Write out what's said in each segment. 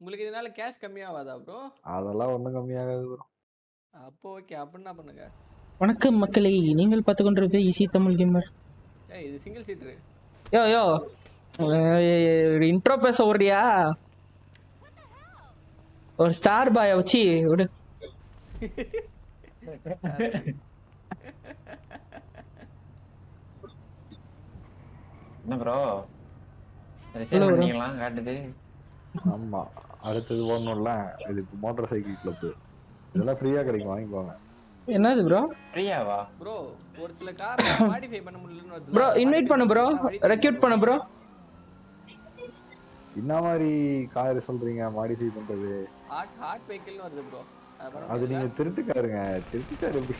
உங்களுக்கு இதனால cash கம்மியாவாதா bro அதெல்லாம் ஒண்ணும் கம்மியாகாது ப்ரோ அப்போ ஓகே அப்படின்னா பண்ணுங்க? வணக்கம் மக்களே நீங்கள் பார்த்து கொண்டிருப்பது ஈஸி தமிழ் கேமர் ஏய் இது சிங்கிள் சீட்ரு யோ யோ. இன்ட்ரோ பேச ஓடுறியா? ஒரு ஸ்டார் பாய வச்சு விடு. என்ன ப்ரோ ரிசைன். பண்ணீங்களா காட்டுது. ஆமா. அடுத்தது ஓடணும்ல இதுக்கு மோட்டார் சைக்கிள் கிளப் இதெல்லாம் ஃப்ரீயா கிடைக்கும். வாங்கிக்கோங்க. என்னது ப்ரோ ஃப்ரீயாவா ப்ரோ ஒரு சில கார் மாடிஃபை பண்ண முடியலன்னு வருது ப்ரோ இன்வைட் பண்ணு ப்ரோ ரெக்யூட் பண்ணு ப்ரோ என்ன மாதிரி கார் சொல்றீங்க? மாடிஃபை பண்றது? ஹாட் ஹாட் வெஹிக்கிள்னு வருது ப்ரோ அது நீங்க திருட்டு காருங்க திருட்டு கார் எப்படி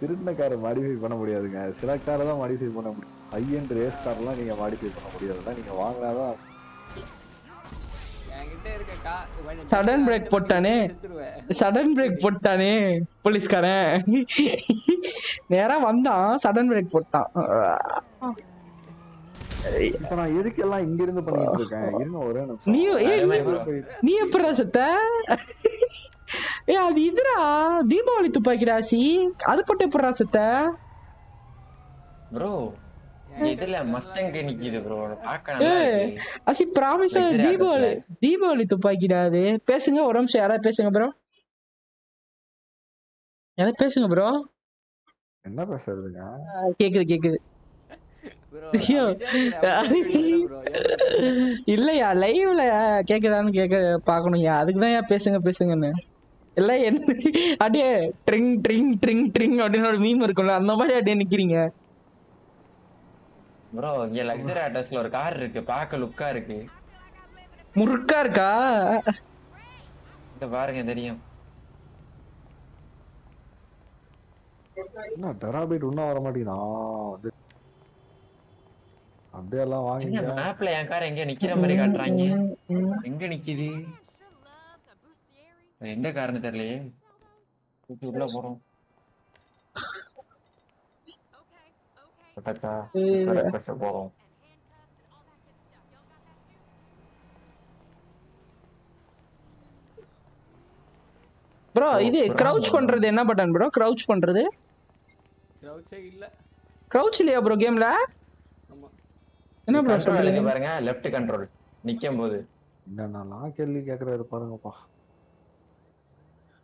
திருடின காரை மாடிஃபை பண்ண முடியாதுங்க. சில காரை தான் மாடிஃபை பண்ண முடியும். ஹை அண்ட் ரேஸ் கார்லாம் நீங்க மாடிஃபை பண்ண முடியாதுல்ல நீங்க வாங்கினாதான் என்கிட்ட இருக்க கார் Sudden brake போட்டானே. சடன் பிரேக் போட்டானே போலீஸ்காரன். நேரா வந்தான் சடன் பிரேக் போட்டான். இப்ப நான் எதுக்கெல்லாம் இங்க இருந்து பண்ணிட்டு இருக்கேன்? இருங்க ஒரே. நீ நீ- மாதிரி bro. நீ எப்படா செத்த? ஏ அது இதுடா தீபாவளி துப்பாக்கிடா சி. அது போட்டு எப்படா செத்த? ப்ரோ இதுல மஸ்டங் நிக்குது ப்ரோ இருக்கு. அசி ப்ராமிஸா தீபாவளி. தீபாவளி துப்பாக்கிடா அது. பேசுங்க ஒரு நிமிஷம் யாராவது பேசுங்க ப்ரோ யாராவது பேசுங்க ப்ரோ என்ன பேசுறதுங்க? கேக்குது கேக்குது. இல்லையா லைவ்ல கேக்குதான்னு கேக்க பாக்கணும்யா அதுக்கு தான் பேசுங்க பேசுங்கன்னு. எல்லாம் என்ன அப்படியே ட்ரிங் ட்ரிங் ட்ரிங் ட்ரிங் அப்படின்னு ஒரு மீம் இருக்கும்ல அந்த மாதிரி அப்படியே நிக்கிறீங்க. ப்ரோ இங்க லக்ஸரி ஆட்டோஸ்ல ஒரு கார் இருக்கு பார்க்க லுக்கா இருக்கு. முறுக்கா இருக்கா? இத பாருங்க தெரியும். என்ன டெராபைட் இன்னும் வர மாட்டேங்குதா? வந்து. அப்படியே எல்லாம் வாங்கிங்க. மேப்ல என் கார் எங்க நிக்கிற மாதிரி காட்டுறாங்க? எங்க நிக்குது? எந்த காரணம் தெரியலையே. தூக்கி உள்ள போறோம். பட்டக்கா போறோம். ப்ரோ இது க்ரௌச் பண்றது என்ன பட்டன் ப்ரோ க்ரௌச் பண்றது? கிரௌச்சே இல்ல. க்ரௌச் இல்லையா ப்ரோ கேம்ல ஆமா. என்ன ப்ரோ சொல்றீங்க? பாருங்க லெஃப்ட் கண்ட்ரோல் நிக்கும் போது என்னென்னலாம் கேள்வி கேக்குறாரு பாருங்கப்பா.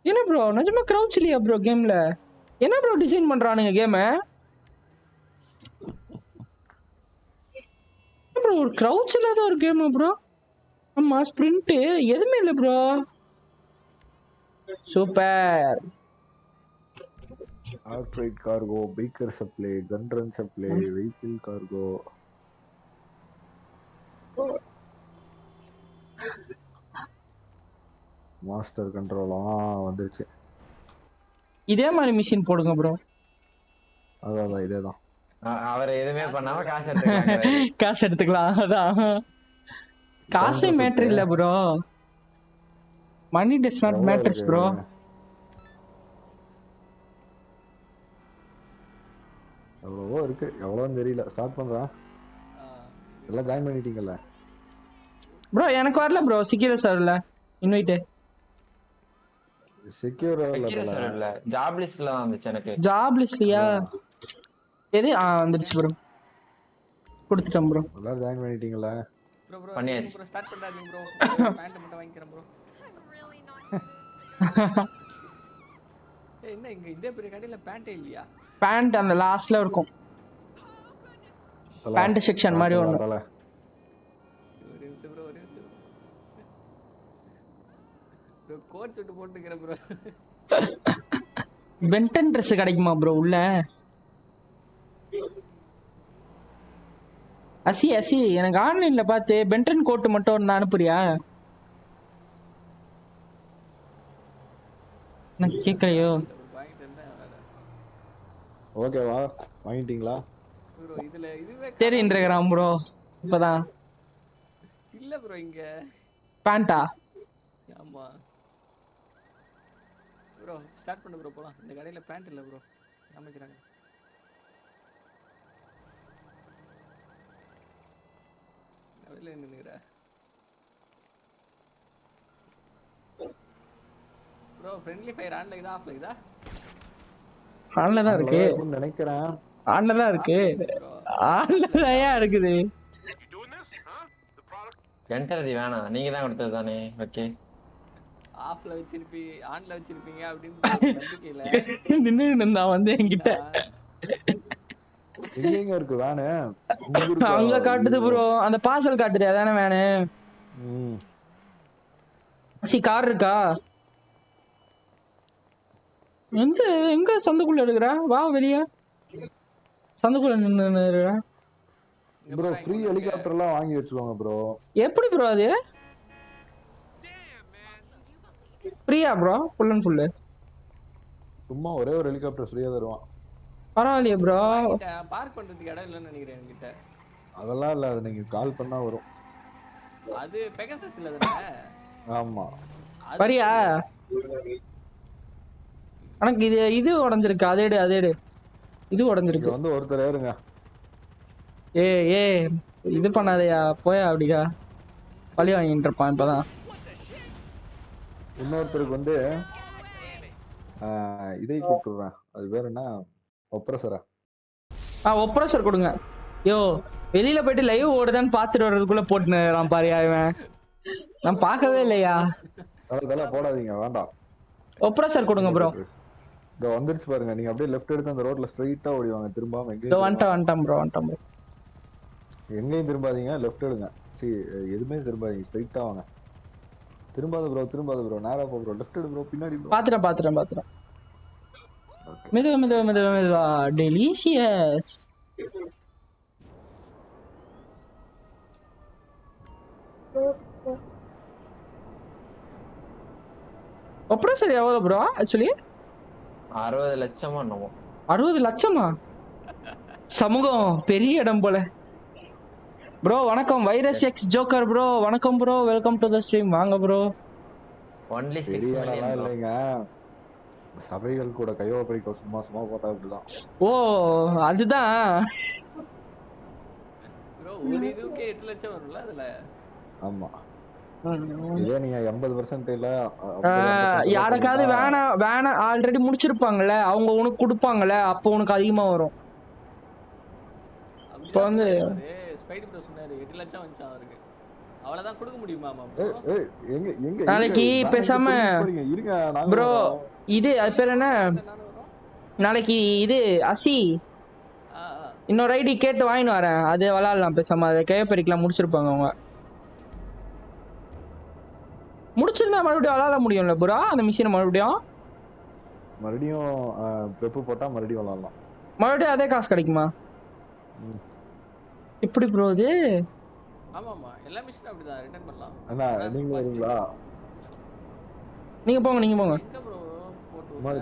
என்ன ப்ரோ நிஜமா க்ரௌச் இல்லையா ப்ரோ கேம்ல என்ன ப்ரோ டிசைன் பண்றானுங்க கேம ப்ரோ ஒரு க்ரௌச் இல்லாத ஒரு கேம் ப்ரோ ஆமா ஸ்ப்ரிண்ட் எதுவுமே இல்லை bro super ஆர்ட்ரைட் cargo biker supply gun run supply vehicle cargo master கண்ட்ரோலாம் வந்துருச்சு. இதே மாதிரி மிஷின் போடுங்க ப்ரோ அதான் அதான் இதே தான் அவர் எதுவுமே பண்ணாம காசு எடுத்துக்கிறாங்க காசு எடுத்துக்கலாம் அதான். காசே மேட்டர் இல்ல bro money does not matters bro எவ்வளவோ இருக்கு. எவ்வளோன்னு தெரியல. ஸ்டார்ட் பண்றேன் எல்லாம் ஜாயின் பண்ணிட்டீங்கல்ல? ப்ரோ எனக்கு வரல ப்ரோ சிக்கிர சார்ல இன்வைட்டு செக்யூர் வைக்கிற சார் இல்ல ஜாப் லிஸ்ட்ல தான் வந்துச்சு எனக்கு. ஜாப் லிஸ்ட்லயா எது? ஆ வந்துருச்சு ப்ரோ கொடுத்துட்டேன் ப்ரோ எல்லாரும் ஜாயின் ப்ரோ ப்ரோ பண்ணியாச்சு. ப்ரோ ஸ்டார்ட் பண்ணாதீங்க ப்ரோ பேண்ட் மட்டும் வாங்கிக்கிறேன் ப்ரோ என்ன இங்க இதே பெரிய கடையில பேண்டே இல்லையா? பேண்ட் அந்த லாஸ்ட்ல இருக்கும். பேண்ட் செக்ஷன் மாதிரி தல. ஒரு நிமிஷம் ப்ரோ ஒரு நிமிஷம். ப்ரோ கோட் சுட்டு போட்டுக்கிறேன் ப்ரோ பென்டன் ட்ரெஸ் கிடைக்குமா ப்ரோ உள்ள? அசி அசி எனக்கு ஆன்லைன்ல பார்த்து பென்டன் கோட் மட்டும் ஒன்று அனுப்புறியா? நான் கேட்கலையோ ஓகேவா? வாங்கிட்டீங்களா? ப்ரோ இதுல இதுவே தெரியுன்றான் ப்ரோ இப்பதான். இல்ல ப்ரோ இங்க. பேண்டா ஆமா. ப்ரோ ஸ்டார்ட் பண்ணு ப்ரோ போகலாம் இந்த கடையில் பேண்ட் இல்லை ப்ரோ காமிக்கிறாங்க. வெளியில் நின்றுக்கிறா ப்ரோ ஃப்ரெண்ட்லி ஃபயர் ஆன்ல இதா ஆஃப்ல இதா? ஆன்ல தான் இருக்கு. நினைக்கிறேன். ஆன்ல தான் இருக்கு. ஆன்ல தான் இருக்குது? ஜென்டரதி வேணாம் நீங்க தான் கொடுத்தது தானே? ஓகே ஆஃப்ல வச்சிருப்பி ஆன்ல வச்சிருப்பீங்க அப்படின்னு நின்று இருந்தான் வந்து என்கிட்ட. எங்க எங்க இருக்கு வேனு. அங்க காட்டுது ப்ரோ அந்த பார்சல் காட்டுது அதானே வேணு ம். சி கார் இருக்கா? எங்க எங்க சந்துக்குள்ள இருக்கிறா வா வெளிய. சந்துக்குள்ள நின்று இருக்கிறா ப்ரோ ஃப்ரீ ஹெலிகாப்டர்லாம் வாங்கி வச்சுக்கோங்க ப்ரோ எப்படி ப்ரோ அது? ஃப்ரீயா ப்ரோ ஃபுல் அண்ட் ஃபுல்லு சும்மா ஒரே ஒரு ஹெலிகாப்டர் ஃப்ரீயா தருவான். பரவாயில்லையே ப்ரோ பார்க் பண்றதுக்கு இடம் இல்லைன்னு நினைக்கிறேன் என்கிட்ட அதெல்லாம் இல்ல அது நீங்க கால் பண்ணா வரும். அது பெகசஸ் இல்ல தானே? ஆமா. வரியா? எனக்கு இது இது உடஞ்சிருக்கு. அதே எடு அதே எடு. இது உடஞ்சிருக்கு. வந்து ஒருத்தர் ஏறுங்க. ஏ ஏ இது பண்ணாதயா? போயா அப்படிக்கா. பழி வாங்கிட்டு இருப்பான் இப்பதான். இன்னொருத்தருக்கு வந்து இதை கூப்பிட்டுறேன் அது பேர் என்ன? ஒப்ரஸரா ஆ ஒப்ரஸர் கொடுங்க. யோ வெளியில போயிட்டு லைவ் ஓடுதான்னு பாத்துட்டு வர்றதுக்குள்ள போட்டுன்னு பாரியா இவன். நான் பார்க்கவே இல்லையா? தலை தலை போடாதீங்க வேண்டாம். ஒப்ரஸர் கொடுங்க ப்ரோ இங்க வந்துருச்சு பாருங்க. நீங்க அப்படியே லெஃப்ட் எடுத்து அந்த ரோட்ல ஸ்ட்ரைட்டா ஓடிவாங்க. திரும்பாம இதோ எங்கேயும் வந்துட்டேன் வந்துட்டேன் ப்ரோ வந்துட்டேன் ப்ரோ. எங்கேயும் திரும்பாதீங்க. லெஃப்ட் எடுங்க. சி எதுவுமே திரும்பாதீங்க. ஸ்ட்ரைட்டா வாங்க. திரும்பாத ப்ரோ திரும்பாத ப்ரோ நேரா போ ப்ரோ லெஃப்ட் எடு ப்ரோ பின்னாடி ப்ரோ பாத்துட்டேன் பாத்துட்டேன் ஓகே மெதுவா மெதுவா மெதுவா மெதுவா. டெலிஷியஸ் ஒப்ரஸர் எவ்வளவு ப்ரோ ஆக்சுவலி அறுபது லட்சமா என்னமோ. அறுபது லட்சமா? சமூகம் பெரிய இடம் போல. ப்ரோ வணக்கம். வைரஸ் எக்ஸ் ஜோக்கர் ப்ரோ வணக்கம் bro welcome to the stream வாங்க ப்ரோ ஒன்லி சிக்ஸ் பெரிய இடம்லாம் மில்லியன் இல்லைங்க. சபைகள் கூட கையோப்பரிக்க சும்மா சும்மா போட்டா அப்படிதான் ஓ அதுதான். ப்ரோ ஒரு இதுக்கே எட்டு லட்சம் வரும்ல அதுல? ஆமா. இதே நீங்க எண்பது பர்சன்ட் இல்ல ஆஹ், யாருக்காவது வேணாம் வேணாம் ஆல்ரெடி முடிச்சிருப்பாங்கல்ல. அவங்க உனக்கு கொடுப்பாங்கல்ல. அப்போ உனக்கு அதிகமா வரும். இப்போ வந்து- ஸ்பைடி ப்ரோ சொன்னாரு. எட்டு லட்சம் வந்துச்சு அவருக்கு. அவ்வளவுதான் கொடுக்க ஏய், எங்க எங்க நாளைக்கு பேசாம-? இருங்க ப்ரோ. இது அது பேர் என்ன? நாளைக்கு இது அசி. இன்னொரு ஐடி கேட்டு வாங்கிட்டு வரேன். அது விளாடலாம் பேசாம. அதை கேப்பரிக்கலாம் முடிச்சிருப்பாங்க அவங்க. முடிச்சிருந்தா மறுபடியும் விளாட முடியும்ல புரா அந்த மிஷினை மறுபடியும்? மறுபடியும் பெப்பு போட்டா மறுபடியும் விளாடலாம். மறுபடியும் அதே காசு கிடைக்குமா? ம். எப்படி ப்ரோ இது ஆமா ஆமா எல்லா மிஷினும் அப்படிதான். ரிட்டர்ன் பண்ணலாம். அண்ணா நீங்க வரீங்களா நீங்க போங்க நீங்க போங்க. எங்க ப்ரோ போட்டு மாதிரி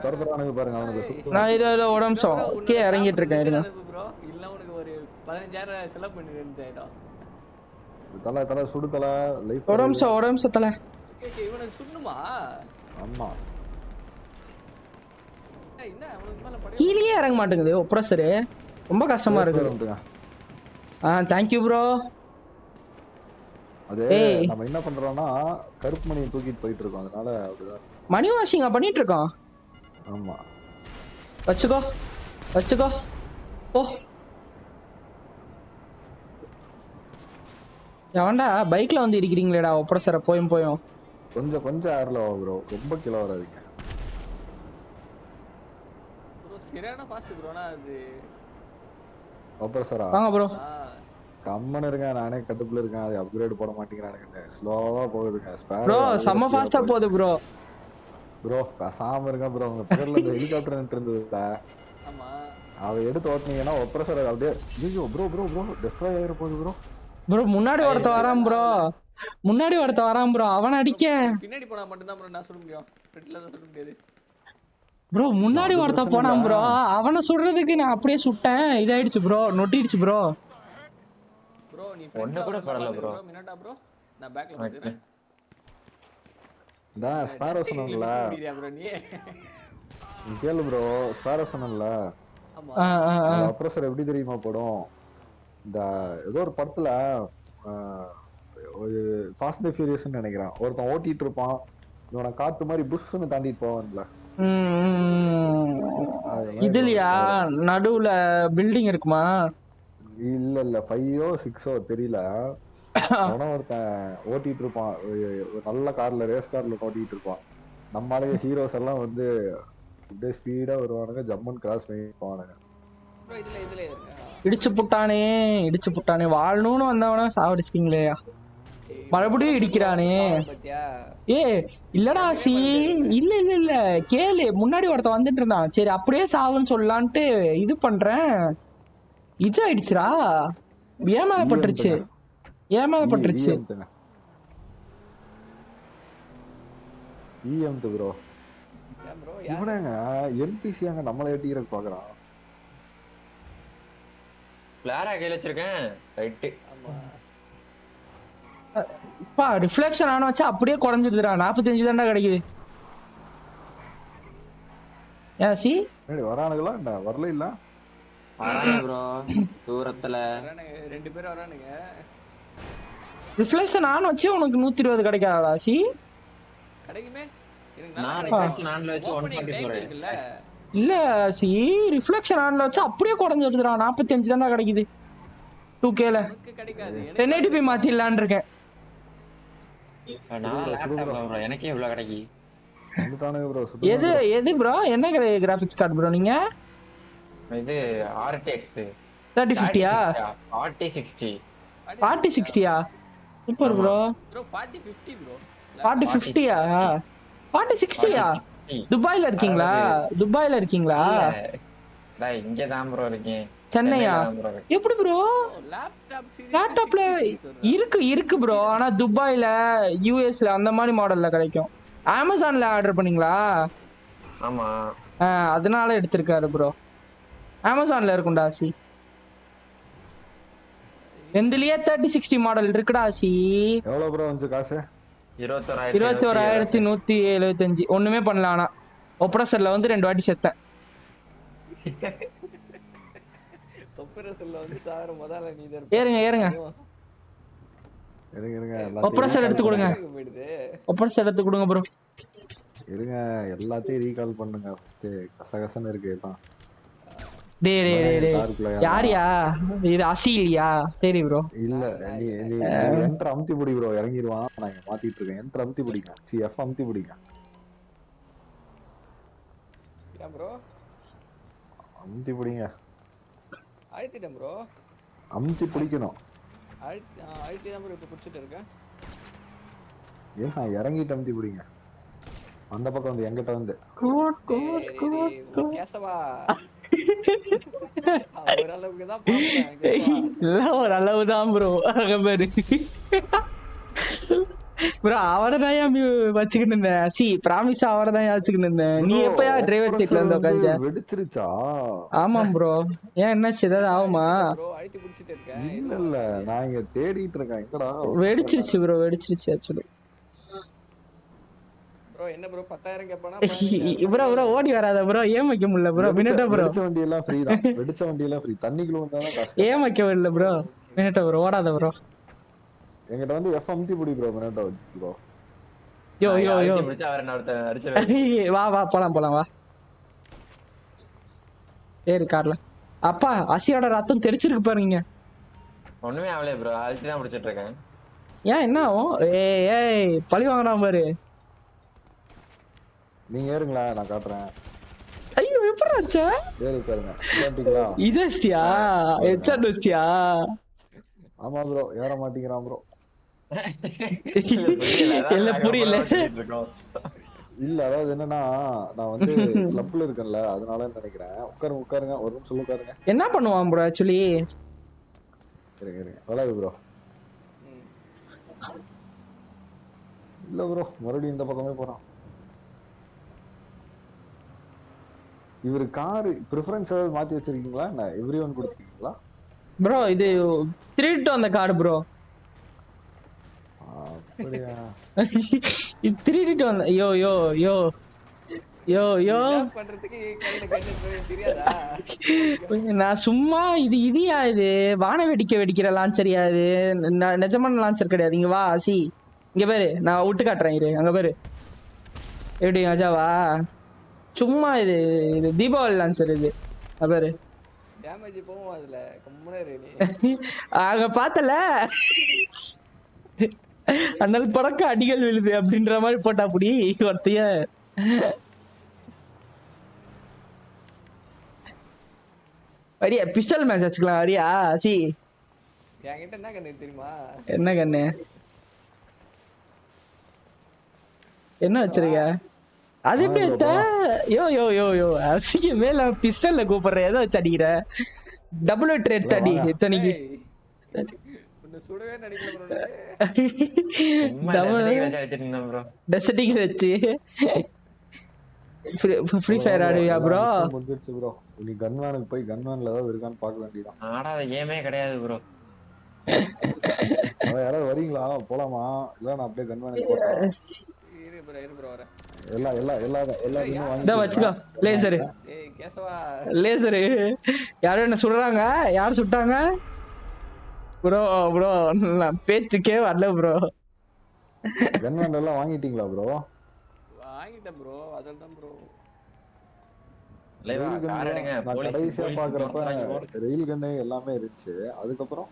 பாருங்க அவனுக்கு. நான் இதை இதை நிமிஷம். கீழே இறங்கிட்டு இருக்கேன் இருங்க. ப்ரோ இல்ல உனக்கு ஒரு பதினஞ்சாயிரம் செலவு பண்ணி ரெண்டு ஆயிடும். தலை தலை சுடு தலை. லைஃப் ஒரு நிமிஷம் தல. ஓகே இவனுக்கு சுடணுமா? ஆமா. கீழே இறங்க மாட்டேங்குது ஒப்ரஸரு ரொம்ப கஷ்டமா இருக்கு ஆ தேங்க்யூ ப்ரோ அது. நம்ம என்ன பண்றோம்னா கருப்பு மணியை தூக்கிட்டு போயிட்டு இருக்கோம். அதனால அப்படிதான் மணி வாஷிங்கா பண்ணிட்டு இருக்கோம்? ஆமா. வச்சுக்கோ வச்சுக்கோ. ஓ எவன்டா பைக்ல வந்து இருக்கிறீங்களேடா ஒப்ரஸரை போயும் போயும். கொஞ்சம் கொஞ்சம் ஏர்ல ப்ரோ ரொம்ப கிலோ வராதீங்க. ப்ரோ சரியான ஃபாஸ்ட் ப்ரோனா அது ஒப்பரசரா வாங்க ப்ரோ கம்மன் இருங்க நானே கட்டுப்புல இருக்கேன். அது அப்கிரேட் போட மாட்டேங்கிறானுங்க ஸ்லோவா போகுதுங்க. ப்ரோ செம்ம ஃபாஸ்டா போகுது ப்ரோ ப்ரோ பேசாம இருங்க ப்ரோ உங்க பேர்ல இந்த ஹெலிகாப்டர் இருந்ததுல ஆமா. அதை எடுத்து ஓட்டுனீங்கன்னா ஒப்ரசர் அப்படியே ஐயோ ப்ரோ ப்ரோ ப்ரோ டெஸ்ட்ராய் ஆகிற போகுது ப்ரோ ப்ரோ முன்னாடி ஒருத்த வரான் ப்ரோ முன்னாடி ஒருத்த வரான் ப்ரோ அவன் அடிக்க. பின்னாடி போனா மட்டும்தான் ப்ரோ நான் சொல்ல முடியும். ஃப்ரண்ட்ல தான் சொல்ல முடியாது. ப்ரோ முன்னாடி அது ஒருத்த பிரச்சனை போனான். ப்ரோ அவனை சுடுறதுக்கு நான் அப்படியே சுட்டேன். இதாயிடுச்சு ப்ரோ நொட்டிடுச்சு ப்ரோ ப்ரோ நீ ஒண்ணு கூட பரவாயில்ல bro. மினட்டா ப்ரோ நான் பேக்ல வந்துறேன் இந்த ஸ்பேரோ சொன்னல ப்ரோ நீ? கேளு ப்ரோ ஸ்பேரோ சொன்னல ஆமா. அப்ரஸர் எப்படி தெரியுமா போடும்? இந்த ஏதோ ஒரு படத்துல ஒரு ஃபாஸ்ட் அண்ட் ஃபியூரியஸ்னு நினைக்கிறேன். ஒருத்தன் ஓட்டிட்டு இருப்பான். இவனை காத்து மாதிரி புஷ்ன்னு தாண்டிட்டு போவான்ல. இதுலயா? நடுவுல பில்டிங் இருக்குமா? இல்ல இல்ல. ஃபைவோ சிக்ஸோ தெரியல. அவன ஒருத்தன் ஓட்டிட்டு இருப்பான். நல்ல கார்ல ரேஸ் கார்ல ஓட்டிட்டு இருப்பான். நம்ம ஆளுங்க ஹீரோஸ் எல்லாம் வந்து அப்படியே ஸ்பீடா வருவானுங்க ஜம்மன் கிராஸ் பண்ணி போவானுங்க ப்ரோ இதுல இதுல இருக்கா இடிச்சு புட்டானே இடிச்சு புட்டானே. வாழணும்னு வந்தவன சாவடிச்சிட்டீங்களே மறுபடியும் இடிக்கிறானே. ஏ இல்லடா சி இல்ல இல்ல இல்ல. கேளு முன்னாடி ஒருத்தன் வந்துட்டு இருந்தான். சரி அப்படியே சாவுன்னு சொல்லலான்ட்டு இது பண்றேன். இது ஆயிடுச்சுடா ஏன் மேல பட்டுருச்சு ஏன் மேல பட்டுருச்சு இஎம் ப்ரோ இவனங்க என்பிசி அங்க நம்மளை எட்டிக்கிறக்கு பாக்குறான். பிளாரா கையில வச்சிருக்கேன். ரைட்டு ஆமா. பா ரிஃப்ளெக்ஷன் ஆன வச்சா அப்படியே குறைஞ்சிருதுடா நாற்பத்தஞ்சு தான்டா கிடைக்குது. ஏன் சி? வரானுங்களா? வரல இல்ல வராங்க ப்ரோ தூரத்துல. ரெண்டு பேரும் வரானுங்க. ரிஃப்ளெக்ஷன் ஆன் வச்சு உனக்கு நூத்தி இருபது கிடைக்காதா சி? கிடைக்குமே. இல்ல சி ரிஃப்ளெக்ஷன் ஆன்ல வச்சு அப்படியே குறைஞ்சிருதுடா நாற்பத்தஞ்சு தான்டா கிடைக்குது. டூ கேல கிடைக்காது. டென் எயிட்டி பி மாத்திடலான்னு இருக்கேன் எனக்கே இவ்வளவு கிடைக்கி எது எது ப்ரோ என்ன கிராஃபிக்ஸ் கார்டு ப்ரோ நீங்க? இது ஆர்டிஎக்ஸ் தேர்ட்டி ஃபிஃப்டியா forty sixty forty சிக்ஸ்டியா super bro bro forty fifty bro forty ஃபிஃப்டியா forty சிக்ஸ்டியா துபாயில இருக்கீங்களா? துபாயில இருக்கீங்களா? இங்க தான் ப்ரோ இருக்கேன். சென்னையா. எப்படி ப்ரோ லேப்டாப் லேப்டாப்ல இருக்கு இருக்கு ப்ரோ ஆனா துபாயில யூஎஸ்ல அந்த மாதிரி மாடல்ல கிடைக்கும். அமேசான்ல ஆர்டர் பண்ணீங்களா? ஆமா. ஆ, அதனால எடுத்திருக்காரு ப்ரோ அமேசான்ல இருக்கும்டா சி எந்துலயே தேர்ட்டி சிக்ஸ்டி மாடல் இருக்குடா சி எவ்வளவு ப்ரோ வந்துச்சு காசு? இருபத்தோராயிரத்தி இருபத்தி ஓராயிரத்தி நூத்தி எழுபத்தஞ்சு ஒண்ணுமே பண்ணல ஆனா. ஒப்ரஸர்ல வந்து ரெண்டு வாட்டி செத்தேன். தொப்பரசல்ல வந்து சார் முதல்ல நீ தான் ஏறுங்க ஏறுங்க. இருங்க இருங்க ஒப்ரஸர் எல்லாத்தையும் எடுத்து கொடுங்க. ஒப்ரஸர் எடுத்து கொடுங்க ப்ரோ இருங்க எல்லாத்தையும் ரீகால் பண்ணுங்க ஃபர்ஸ்ட் கசகசன்னு இருக்கு எல்லாம் டே டே டே டே காருக்குள்ள யாரியா? இது அசிலியா சரி ப்ரோ இல்ல நீ நீ என்ட்ரு அமுத்தி பிடி ப்ரோ இறங்கிடுவான் நான் இங்க மாத்திட்டு இருக்கேன். என்ட்ரு அமுத்தி பிடிங்க. சி எஃப் பிடிங்க. ஏன் ப்ரோ அமுத்தி பிடிங்க. அழுத்திட்டேன் ப்ரோ அமுத்தி பிடிக்கணும். அழுத்தி அழுத்தி தான் ப்ரோ இப்போ பிடிச்சிட்டு இருக்கேன். ஏன் நான் இறங்கிட்டு அமுத்தி பிடிங்க. அந்த பக்கம் வந்து எங்கிட்ட வந்து. கோட் கேசவா தான் பார்ப்பேன் கேசவா. எல்லாம் ஒரு அளவு தான் ப்ரோ அங்க பாரு. ப்ரோ அவரை தான் வச்சுக்கிட்டு இருந்தேன் சி ப்ராமிஸ் அவரை தான் வச்சுக்கிட்டு இருந்தேன் நீ எப்பயா டிரைவர் சீட்ல இருந்து உட்காந்து வெடிச்சிருச்சா? ஆமாம் ப்ரோ ஏன் என்னாச்சு? ஏதாவது ஆகுமா? இல்ல இல்ல நான் இங்க தேடிட்டு இருக்கேன். எங்கடா? வெடிச்சிருச்சு ப்ரோ வெடிச்சிருச்சு ஆக்சுவலி ப்ரோ என்ன ப்ரோ பத்தாயிரம் கேட்பானா ப்ரோ ப்ரோ ஓடி வராத ப்ரோ ஏன் வைக்க முடியல ப்ரோ மினிட்டா ப்ரோ வெடிச்ச வண்டி எல்லாம் ஃப்ரீ தான். வெடிச்ச வண்டி எல்லாம் ஃப்ரீ தண்ணிக்குள்ள ஏன் வைக்க முடியல ப்ரோ மினிட்டா ப்ரோ ஓடாத ப்ரோ எங்கிட்ட வந்து எஃப் அமுத்தி பிடி ப்ரோ மினிட்டா ப்ரோ யோ யோ யோ. பிடிச்சு அவர் என்ன ஒருத்தர் அடிச்சிருவாரு வா வா போலாம் போலாம் வா. ஏறு கார்ல. அப்பா அசியோட ரத்தம் தெரிச்சிருக்கு பாருங்க ஒண்ணுமே ஆகலையே ப்ரோ அழிச்சு தான் பிடிச்சிட்டு இருக்கேன். ஏன் என்ன ஆகும்? ஏய் ஏய் பழி வாங்குறான் பாரு. நீங்க ஏறுங்களா நான் காட்டுறேன். ஐயோ எப்படி ஆச்சா ஏறி கேட்டீங்களா இதஸ்டியா எச்சாடஸ்டியா ஆமா ப்ரோ ஏற மாட்டேங்கிறான் ப்ரோ இல்ல, புரியல. இல்ல அதாவது என்னன்னா நான் வந்து கிளப்ல இருக்கேன்ல அதனால நினைக்கிறேன். உட்காருங்க உட்காருங்க ஒரு நிமிஷம் உட்காருங்க. என்ன பண்ணுவான் ப்ரோ ஆக்சுவலி இருங்க இருங்க. விளையாடு ப்ரோ இல்ல ப்ரோ மறுபடியும் இந்த பக்கமே போறான். இவரு காரு ப்ரிஃபரன்ஸ் ஏதாவது மாத்தி வச்சிருக்கீங்களா? என்ன எவ்ரி ஒன் கொடுத்துருக்கீங்களா? ப்ரோ இது திருட்டு அந்த கார்டு ப்ரோ திருடிட்டு வந்த யோ யோ யோ யோ யோ பண்றதுக்கு கையில கண்ணு தெரியாதா? நான் சும்மா இது இதியா இது? வான வெடிக்க வெடிக்கிற லான்ச்சரியா இது? ந- நிஜமான லான்ச்சர் கிடையாது. இங்க வா சி. இங்க பாரு. நான் விட்டு காட்டுறேன் இரு. அங்க பாரு. எப்படி மஜாவா? சும்மா இது இது தீபாவளி லான்ச்சர் இது. பாரு. டேமேஜ் போகும் அதுல கம்முனே அங்க பார்த்தல. அண்ணல் படக்க அடிகள் விழுது அப்படின்ற மாதிரி போட்டா அப்படி ஒருத்தைய. வரியா பிஸ்டல் மேட்ச் வச்சுக்கலாம் வரியா சி. என்கிட்ட என்ன கண்ணு தெரியுமா? என்ன கண்ணு? என்ன வச்சிருக்க? அது எப்படி எடுத்த? யோ யோ யோ யோ அசிங்க மேல பிஸ்டல்ல கூப்பிடுற எதை வச்சு அடிக்கிற. டபுள் எட் எடுத்து அடி உன்னை சுடவே நினைக்கல ப்ரோ டெசர்ட்டிங் வச்சு ஃப்ரீ ஃபயர் ஆடுவியா ப்ரோ முடிஞ்சிருச்சு ப்ரோ நீ கன்வானுக்கு போய் கன்வான்ல ஏதாவது இருக்கான்னு பார்க்க வேண்டியதான் ஆடாத கேமே கிடையாது ப்ரோ யாராவது வரீங்களா போலாமா? இல்ல நான் அப்படியே கன்வானுக்கு போட்டேன். இரு ப்ரோ இரு ப்ரோ வரேன். எல்லா எல்லா எல்லா எல்லாத்தையுமே இதோ வாங்கி வச்சுக்கோ லேசரு ஏய் கேசவா. லேசரு யாரும் என்ன சுடுறாங்க? யார் சுட்டாங்க? ப்ரோ ப்ரோ நான் பேச்சுக்கே வரல ப்ரோ கன்வான் எல்லாம் வாங்கிட்டீங்களா ப்ரோ வாங்கிட்டேன் ப்ரோ அதில் தான் ப்ரோ கடைசியா பாக்குறப்ப. ரெயில் கன்னு எல்லாமே இருந்துச்சு. அதுக்கப்புறம்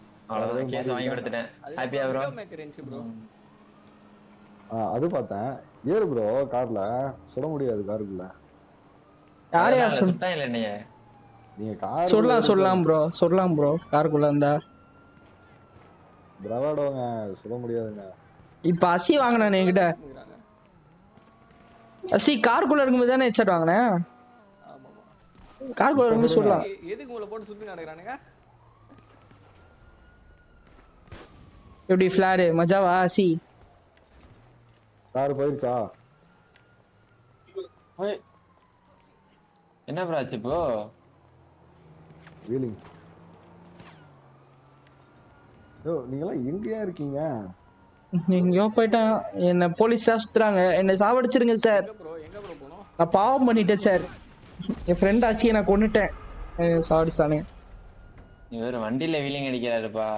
அது பார்த்தேன். ஏறு ப்ரோ கார்ல. சுட முடியாது காருக்குள்ள. யார் யார் சொல் சுட்டா இல்ல நீ நீங்க கார் சொல்லலாம் சொல்லலாம் ப்ரோ சொல்லலாம் ப்ரோ காருக்குள்ள இருந்தா. பிரவாடோங்க சுட முடியாதுங்க. இப்ப அசி வாங்கினேன் என்கிட்ட. அசி காருக்குள்ள இருக்கும்போது தானே ஹெட்செட் வாங்கினேன் காருக்குள்ள இருக்கும்போது சொல்லலாம் எதுக்கு உங்களை போட்டு சுத்தி நடக்கிறானுங்க? எப்படி ஃபிளாரு மஜாவா அசி? கார் போயிருச்சா. என்ன ப்ரோ ஆச்சு இப்போ? வீலிங். யோ நீங்களாம் எங்கேயா இருக்கீங்க. எங்கேயோ போயிட்டான் என்ன போலீஸ் சுத்துறாங்க. என்னை சாவடிச்சிருங்க சார். நான் பாவம் பண்ணிட்டேன் சார். என் ஃப்ரெண்ட் அசியை நான் கொண்டுட்டேன் சானே இவர் வண்டியில வீலிங் அடிக்கிறாருப்பா.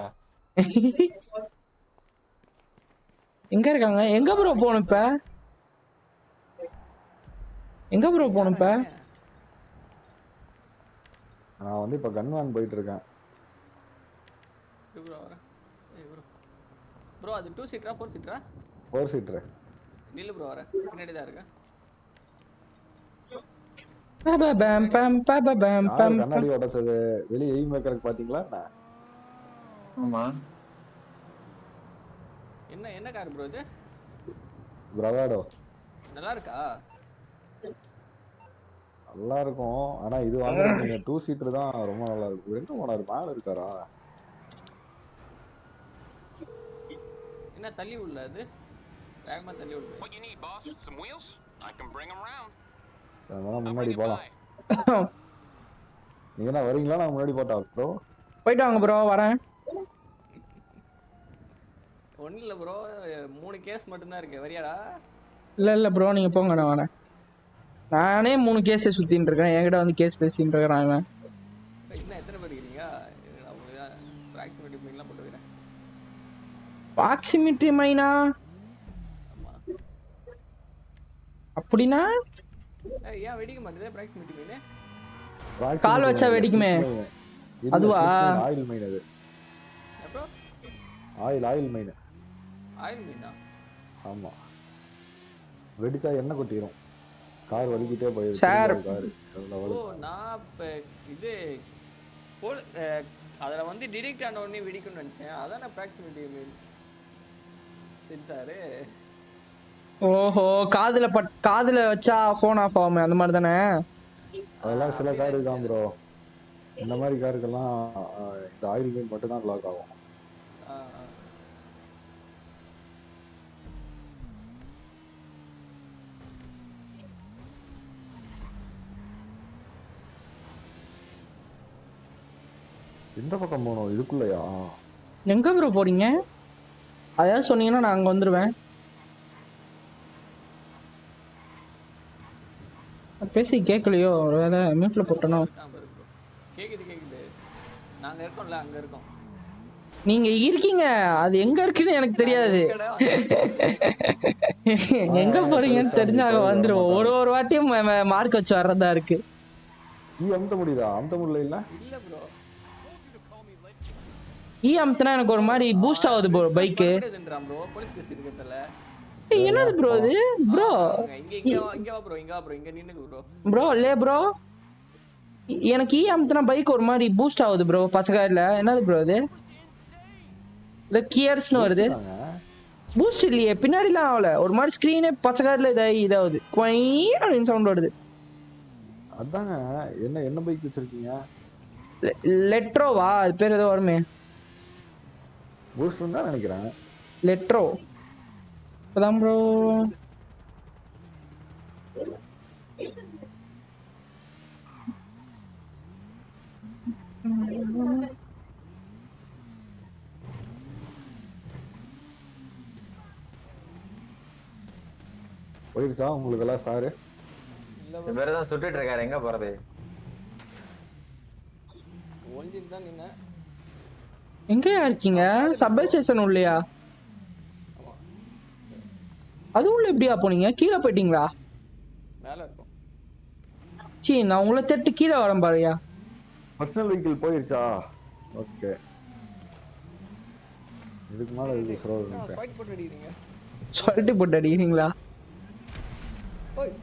எங்க இருக்காங்க? எங்க ப்ரோ போகணும் இப்ப? எங்க ப்ரோ போகணும் இப்ப? நான் வந்து இப்ப கன்வான் போயிட்டு இருக்கேன். ப்ரோ அது டூ சீட்டரா ஃபோர் சீட்டரா ஃபோர் சீட்டர் நில்லு ப்ரோ வரேன் பின்னாடி தான் இருக்கேன் பம் பம் பம் பம் யாரு பம் கண்ணாடி உடைச்சது? வெளியே எய்ம் வைக்கிறதுக்கு பாத்தீங்களா? என்ன? ஆமா. என்ன என்ன கார் ப்ரோ இது? பிரவாடோ நல்லா இருக்கா நல்லா இருக்கும் ஆனா இது வாங்க நீங்க டூ சீட்டர் தான் ரொம்ப நல்லா இருக்கும் எங்க போனாரு மேல இருக்காரா? என்ன தள்ளி உள்ள அது? வேகமா தள்ளி விடு What you need, boss? Some wheels? I can bring them round. அதனால முன்னாடி போலாம்? நீங்க என்ன வரீங்களா? நான் முன்னாடி போட்டா ப்ரோ போயிட்டு வாங்க ப்ரோ வரேன். ஒன்றும் இல்லை ப்ரோ மூணு கேஸ் மட்டும்தான் இருக்கு. வரியாடா? இல்ல இல்ல ப்ரோ நீங்க போங்க நான் வரேன். நானே மூணு கேஸ் சுத்தின்னு இருக்கேன். என்கிட்ட வந்து கேஸ் பேசிட்டு இருக்கிறான் இவன். எத்தனை பேர் இருக்கீங்க அவங்க ப்ராக்சிமிட்டி மீன்லாம் போட்டு வைக்கிறேன் பாக்சிமிட்ரி மைனா ஏய், ஏன் வெடிக்க மாட்டேது ப்ராக்சிமிட்டி மீன் கால் வச்சா வெடிக்குமே. அதுவா? ஆயில் மைன் அது. Oil oil mine. ஆயில் மீனா? ஆமா. வெடிச்சா எண்ணெய் கொட்டிரும். கார் வலிக்கிட்டே போயிடும் சார். நான் இப்போ இது போல் அதில் வந்து டிடெக்ட் ஆன உடனே வெடிக்கும்னு நினச்சேன். அதான் நான் ப்ராக்சிமிட்டி மீன் சென்சாரு ஓஹோ காதுல பட் காதுல வச்சா ஃபோன் ஆஃப் ஆகுமே அந்த மாதிரி தானே? அதெல்லாம் சில கார் தான் ப்ரோ இந்த மாதிரி காருக்கெல்லாம் இந்த ஆயில் மைன் மட்டும் தான் லாக் ஆகும். இந்த பக்கம் போகணும்? இதுக்குள்ளயா? எங்க ப்ரோ போறீங்க? அதையாவது சொன்னீங்கன்னா நான் அங்க வந்துருவேன். பேசி கேட்கலையோ ஒருவேளை மியூட்ல போட்டனோ ஆமா இருக்கு bro. கேக்குது கேக்குது. நாங்க இருக்கோம்ல அங்க இருக்கோம். நீங்க இருக்கீங்க. அது எங்க இருக்குன்னு எனக்கு தெரியாது. எங்க போறீங்கன்னு தெரிஞ்சாக வந்துருவோம். ஒரு ஒரு வாட்டியும் மார்க் வச்சு வர்றதா இருக்கு. அமுத்த முடியுதா அமுத்த முடியல இல்ல? இல்ல ப்ரோ ஈ அமுத்துனா எனக்கு ஒரு மாதிரி பூஸ்ட் ஆகுது ப்ரோ பைக்கு என்னது ப்ரோ இது? ப்ரோ ப்ரோ வா ப்ரோ எனக்கு ஈ அமுத்துனா பைக் ஒரு மாதிரி பூஸ்ட் ஆகுது ப்ரோ பச்சை கலர்ல என்னது ப்ரோ இது? இந்த கியர்ஸ்னு வருது. பூஸ்ட் இல்லையே பின்னாடிலாம் ஆகல. ஒரு மாதிரி ஸ்க்ரீனே பச்சை கலர்ல இதாகி இதாகுது குவை அப்படின்னு சவுண்ட் வருது. அதாங்க என்ன என்ன பைக் வச்சிருக்கீங்க? லெட்ரோவா அது பேர் ஏதோ வருமே. பூஸ்ட் தான் நினைக்கிறேன். லெட்ரோ இப்போதான் ப்ரோ போயிருச்சா உங்களுக்கு எல்லாம் ஸ்டாரு பேரு தான் சுட்டுட்டு இருக்காரு. எங்க போறது? ஒளிஞ்சிட்டு தான் நின்ன எங்கயா இருக்கீங்க? சப்வே ஸ்டேஷன் உள்ளயா? அது உள்ள எப்படியா போனீங்க? கீழே போயிட்டீங்களா? மேல இருக்கும் சீ நான் உங்களை தட்டு கீழே வரேன் பாருயா பர்சனல் வெஹிக்கிள் போயிருச்சா? ஓகே இதுக்கு மேல இது? ஸ்லோ ஃபைட் போட்டு அடிக்கிறீங்க. போட்டு அடிக்கிறீங்களா? ஓய்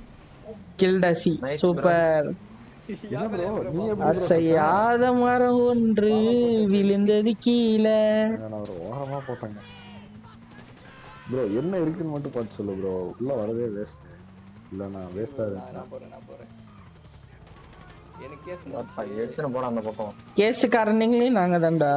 Nice, சூப்பர் அசையாத மரம் ஒன்று விழுந்தது கீழே. ஒரு ஓரமா போட்டேங்க. ப்ரோ என்ன இருக்குன்னு மட்டும் பார்த்து சொல்லு ப்ரோ உள்ள வரதே வேஸ்ட் இல்ல நான் வேஸ்டா இருந்துச்சு. நான் போறேன் நான் போறேன். எனக்கு கேஸ் அப்பா, எடுத்துன்னு போட அந்த பக்கம். கேஸுக்காரனுங்களே நாங்க தான்டா.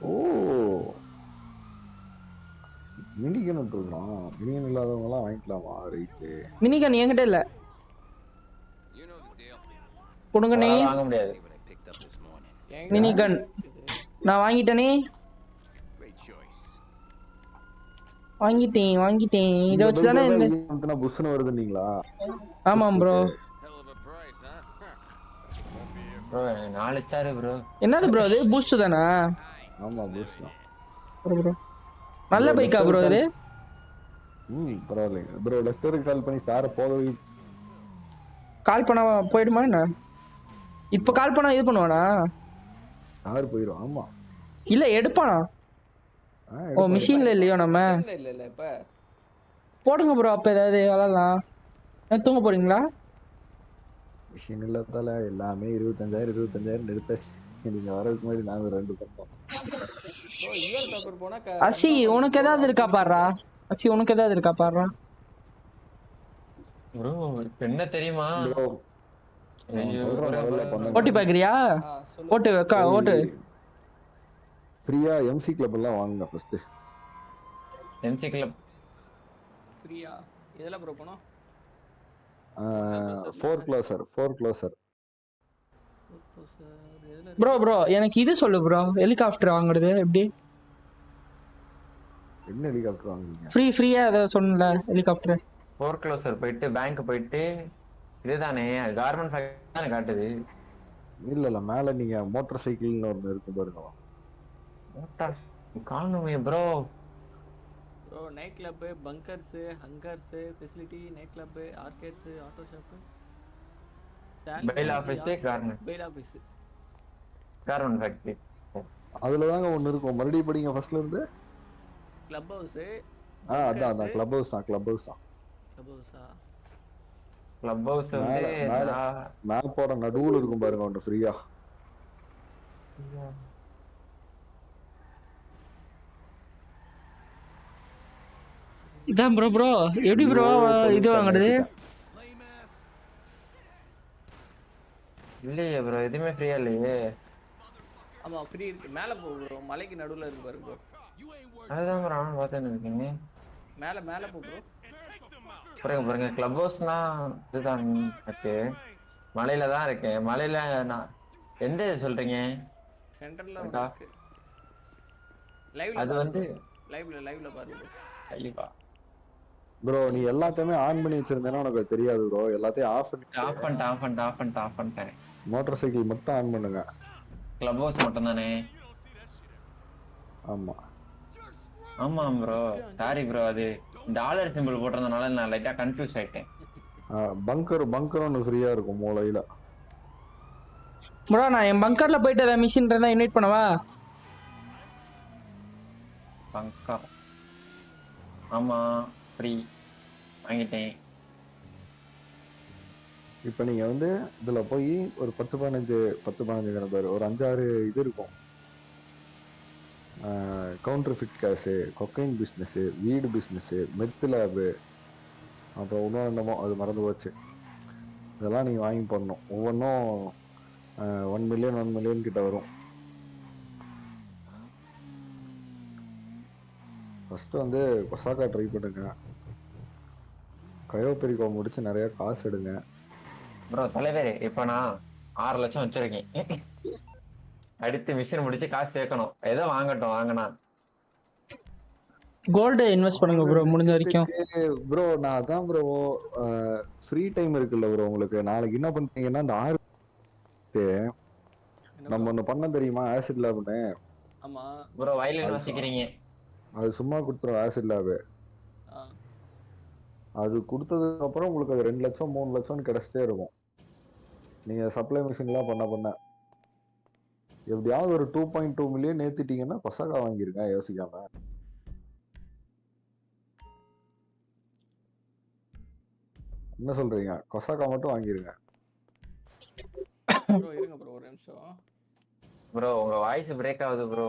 ஓ. மினிகன் விட்டுருக்கலாம் மினிகன் இல்லாதவங்க எல்லாம் வாங்கிக்கலாமா? ரைட்டு மினிகன் என்கிட்ட இல்ல. கொடுங்கண்ணே அதெல்லாம் வாங்க முடியாது. மினிகன். நான் வாங்கிட்டேனே. வாங்கிட்டேன் வாங்கிட்டேன். இதை வச்சு தானே இந்த புஷ்னு வருதுன்னீங்களா ஆமாம் ப்ரோ ப்ரோ நாலு ஸ்டார் ப்ரோ என்னது ப்ரோ இது பூஸ்ட் தானா? ஆமா புஷ் தான். ப்ரோ நல்ல பைக்கா ப்ரோ இது? ம் பரவாயில்லைங்க ப்ரோ லெஸ்டருக்கு கால் பண்ணி ஸ்டாரை போக கால் பண்ண போயிடுமா என்ன? இப்போ கால் பண்ணா இது பண்ணுவானா? ஸ்டார் போயிடும் ஆமா. இல்ல எடுப்பானா? ஓ மிஷின்ல இல்லையோ நம்ம? இல்ல இல்ல இப்ப. போடுங்க ப்ரோ அப்ப ஏதாவது விளாடலாம். தூங்க போறீங்களா? மிஷின் இல்லாதால எல்லாமே இருபத்தஞ்சாயிரம் இருபத்தஞ்சாயிரம் எடுத்தாச்சு. நீங்க வரதுக்கு முன்னாடி நாங்க ரெண்டு க- அசி உனக்கு ஏதாவது இருக்கா பாடுறா அசி உனக்கு ஏதாவது இருக்கா பாடுறா ப்ரோ என்ன தெரியுமா. ஓட்டி பாக்குறியா? ஓட்டு வைக்கா ஓட்டு. ஃப்ரீயா எம்சி கிளப் எல்லாம் வாங்குங்க ஃபர்ஸ்ட் என்சி கிளப் ஃப்ரீயா? எதுல ப்ரோ போனோம்? ஃபோர் க்ளோசர் ஃபோர் க்ளோசர் எதுல ப்ரோ ப்ரோ எனக்கு இது சொல்லு ப்ரோ ஹெலிகாப்டர் வாங்குறது எப்படி? என்ன ஹெலிகாப்டர் வாங்குறீங்க? ஃப்ரீ ஃப்ரீயா ஏதாவது சொன்னல ஹெலிகாப்டர் ஃபோர் க்ளோசர் போயிட்டு பேங்க் போயிட்டு இதுதானே கார்மெண்ட் ஃபேக்டரி தானே காட்டுது. இல்ல இல்ல மேல நீங்க மோட்டார் சைக்கிள்னு ஒன்று இருக்கு பாருங்க. மோட்டார் காணுமே bro bro night club bunkers hangers facility night club arcades auto shop Bail office, garment. Bail office garment factory அதுல தாங்க ஒண்ணு இருக்கும். மறுபடியும் படிங்க ஃபர்ஸ்ட்ல இருந்து. கிளப் ஹவுஸு ஆ அதான் அதான். கிளப் ஹவுஸ் தான் கிளப் ஹவுஸ் தான். கிளப் ஹவுஸா கிளப் ஹவுஸ் வந்து மேப்போட நடுவுல இருக்கும் பாருங்க ஒன்று ஃப்ரீயா இதான் ப்ரோ ப்ரோ எப்படி ப்ரோ இது வாங்குறது? இல்லையே ப்ரோ எதுவுமே ஃப்ரீயா இல்லையே. ஆமா ஃப்ரீ இருக்கு. மேல போ ப்ரோ மலைக்கு நடுவுல இருக்கு பாரு ப்ரோ அதுதான் ப்ரோ நானும் பார்த்தேன்னு இருக்கீங்க மேல மேல போ ப்ரோ பாருங்க பாருங்க. கிளப் ஹவுஸ்னா இதுதான் ஓகே மலையில தான் இருக்கேன் மலையில நான் எந்த இது சொல்றீங்க? சென்டர்ல இருக்கா? இருக்கு. லைவ்ல அது வந்து லைவ்ல லைவ்ல பாரு bro. கண்டிப்பா. ப்ரோ நீ எல்லாத்தையுமே ஆன் பண்ணி வச்சிருந்தேன்னா உனக்கு தெரியாது ப்ரோ எல்லாத்தையும் ஆஃப் பண்ணி ஆஃப் பண்ணிட்டேன் ஆஃப் பண்ணிட்டேன் ஆஃப் பண்ணிட்டேன். ஆஃப் பண்ணிட்டேன் மோட்டார் சைக்கிள் மட்டும் ஆன் பண்ணுங்க. கிளப் ஹவுஸ் மட்டும் தானே ஆமா. ஆமா ப்ரோ சாரி ப்ரோ அது டாலர் சிம்பிள் போட்டிருந்தனால நான் லைட்டா கன்ஃபியூஸ் ஆயிட்டேன். பங்கர் பங்கர் ஒன்று ஃப்ரீயா இருக்கும் மூலையில. ப்ரோ நான் என் பங்கர்ல போயிட்டு ஏதாவது மிஷின் இருந்தா இன்வைட் பண்ணவா? பங்கா ஆமா ஃப்ரீ வாங்கிட்டேன். இப்போ நீங்கள் வந்து இதில் போய் ஒரு பத்து பதினஞ்சு பத்து பதினஞ்சு பேர். ஒரு அஞ்சாறு இது இருக்கும். Counter fit case cocaine business வீடு பிஸ்னஸ்ஸு மெத்து லேபு அப்புறம் இன்னும் என்னமோ அது மறந்து போச்சு. இதெல்லாம் நீங்கள் வாங்கி போடணும். ஒவ்வொன்றும் ஒன் மில்லியன் ஒன் மில்லியன் கிட்ட வரும். ஃபஸ்ட்டு வந்து கொசாக்கா ட்ரை பண்ணுங்க. கயோபெரிக்கோ முடித்து நிறையா காசு எடுங்க. ப்ரோ தலைவர் இப்ப நான் ஆறு லட்சம் வச்சிருக்கேன். அடுத்து மிஷின் முடிச்சு காசு சேர்க்கணும். ஏதோ வாங்கட்டும் வாங்கினா. கோல்டு இன்வெஸ்ட் பண்ணுங்க ப்ரோ முடிஞ்ச வரைக்கும். ப்ரோ நான் அதான் ப்ரோ ஃப்ரீ டைம் இருக்குல்ல ப்ரோ உங்களுக்கு. நாளைக்கு என்ன பண்றீங்கன்னா இந்த ஆறு நம்ம? ஒன்று பண்ண தெரியுமா? ஆசிட் லேப்னு ஆமா. ப்ரோ வயலின் வாசிக்கிறீங்க. அது சும்மா கொடுத்துரும் ஆசிட் லேபு. அது கொடுத்ததுக்கு அப்புறம் உங்களுக்கு அது ரெண்டு லட்சம் மூணு லட்சம்னு கிடைச்சிட்டே இருக்கும். நீங்க சப்ளை மிஷின்லாம் பண்ண பண்ண எப்படியாவது ஒரு டூ பாயிண்ட் டூ மில்லியன் ஏத்திட்டீங்கன்னா கொசகா வாங்கிருங்க யோசிக்காம. என்ன சொல்றீங்க? கொசகா மட்டும் வாங்கிருங்க. ப்ரோ இருங்க ப்ரோ ஒரு நிமிஷம். ப்ரோ உங்க வாய்ஸ் பிரேக் ஆகுது ப்ரோ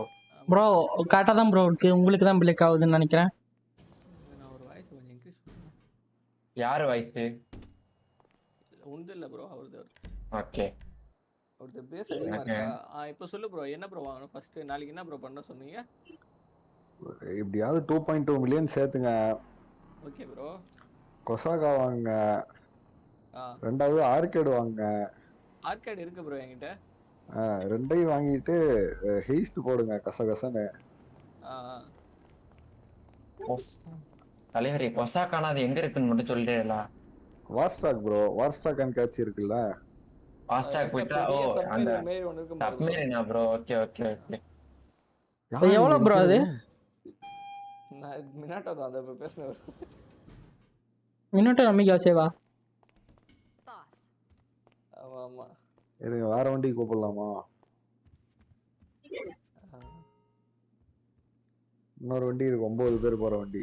ப்ரோ கரெக்டாக தான் ப்ரோ இருக்கு. உங்களுக்கு தான் பிளேக் ஆகுதுன்னு நினைக்கிறேன். நான் ஒரு வாய்ஸ் கொஞ்சம் இன்க்ரீஸ் யார் வாய்ஸ் உண்டு இல்லை ப்ரோ அவருது ஓகே. அவருது பேஸ் Okay. இருக்கா? ஆ இப்போ சொல்லு ப்ரோ என்ன ப்ரோ வாங்கணும்? ஃபர்ஸ்ட் நாளைக்கு என்ன ப்ரோ பண்ண சொன்னீங்க? எப்படியாவது டூ பாயிண்ட் டூ மில்லியன் சேர்த்துங்க. ஓகே ப்ரோ கொசாகா வாங்க ஆ. ரெண்டாவது ஆர்கேடு வாங்க ஆர்கேட் இருக்கு ப்ரோ என்கிட்ட. ஆ, ரெண்டையும் வாங்கிட்டு ஹெய்ஸ்ட் போடுங்க கசகசன்னு. தலைவர் கொசாக்கான அது எங்க இருக்குன்னு மட்டும் சொல்லிடுறா வார்ஸ்டாக் ப்ரோ வார்ஸ்டாக் அண்ட் கேட்ச் இருக்குல்ல? ஃபாஸ்டாக் போயிட்டா ஓ அந்த. சப்மேரினா ப்ரோ ஓகே ஓகே ஓகே யார் எவ்வளவு bro அது? நான் மினாட்டோ தான் அதை பேசினேன் மின்னோட்டம் நம்பிக்கை சேவா ஆமா ஆமா இருங்க வேற வண்டி கூப்பிடலாமா. இன்னொரு வண்டி இருக்கு ஒன்பது பேர் போற வண்டி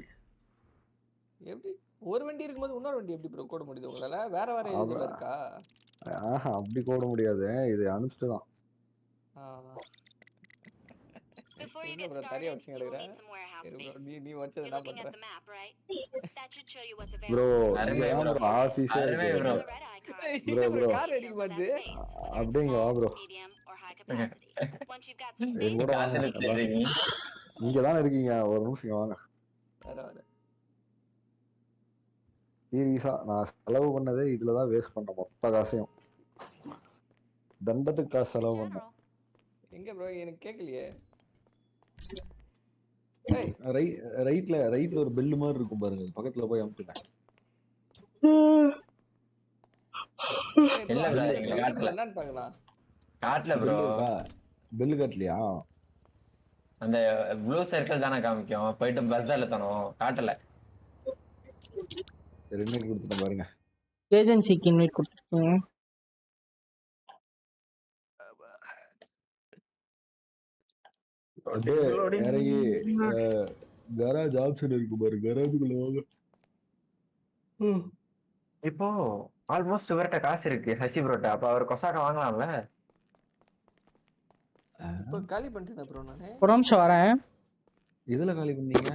எப்படி? ஒரு வண்டி இருக்கும்போது இன்னொரு வண்டி எப்படி ப்ரோ கூட முடியுது உங்களால? வேற வேற. இதுல இருக்கா? ஆஹா அப்படி போட முடியாது இது அனுப்பிச்சிட்டு தான் ஆ. Before you எங்க get bro தரைய started, வச்சு you will கிடக்குற need some warehouse இரு bro, space. நீ நீ வச்சது You're என்ன looking பண்ற at the map, right? That should show you what's bro available. அருமை இங்கதான் bro. இருக்கு bro. Bro, bro. கார் அப்படிங்க வா bro. Once you've got some space, கூட தானே இருக்கீங்க ஒரு நிமிஷம் வாங்க சீரியஸா நான் செலவு பண்ணதே இதுல தான் வேஸ்ட் பண்ண மொத்த காசையும் தண்டத்துக்கு காசு செலவு பண்ணேன் general. எங்க ப்ரோ எனக்கு கேட்கலையே ரைட்ல ரைட்ல ஒரு பெல்லு மாதிரி இருக்கும் பாருங்க. பக்கத்துல போய் அமுத்துட்டேன். காட்டுல. ப்ரோ பெல்லு கட்டலையா? அந்த ப்ளூ சர்க்கிள் தானே காமிக்கும். போயிட்டு பஸ் அழுத்தணும் காட்டல. ரெண்டு கொடுத்துட்டேன் பாருங்க. ஏஜென்சிக்கு இன்வைட் கொடுத்துருக்கீங்க. இறங்கி கராஜ் ஆப்ஷன் இருக்கு பாரு கராஜுக்குள்ள வாங்க. இப்போ ஆல்மோஸ்ட் இவர்கிட்ட காசு இருக்கு சசி ப்ரோட்ட. அப்ப அவர் கொசாக்கா வாங்கலாம்ல? இப்போ காலி பண்ணிட்டேன் ப்ரோ நானு. ஒரு நிமிஷம் வரேன். இதுல காலி பண்ணீங்க?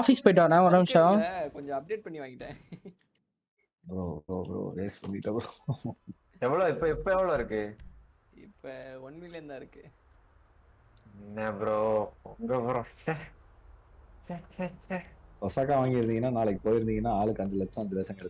ஆஃபீஸ் போயிட்டு வரேன் ஒரு நிமிஷம். கொஞ்சம் அப்டேட் பண்ணி வாங்கிட்டேன். ப்ரோ ப்ரோ ப்ரோ வேஸ்ட் பண்ணிட்டேன் ப்ரோ எவ்வளவு இப்ப இப்ப எவ்வளவு இருக்கு? இப்போ ஒன் மில்லியன் தான் இருக்கு. என்ன ப்ரோ உங்க ப்ரோ சே சே ஒசாக்கா வாங்கியிருந்தீங்கன்னா நாளைக்கு போயிருந்தீங்கன்னா ஆளுக்கு அஞ்சு லட்சம் அஞ்சு லட்சம் கிடைச்சு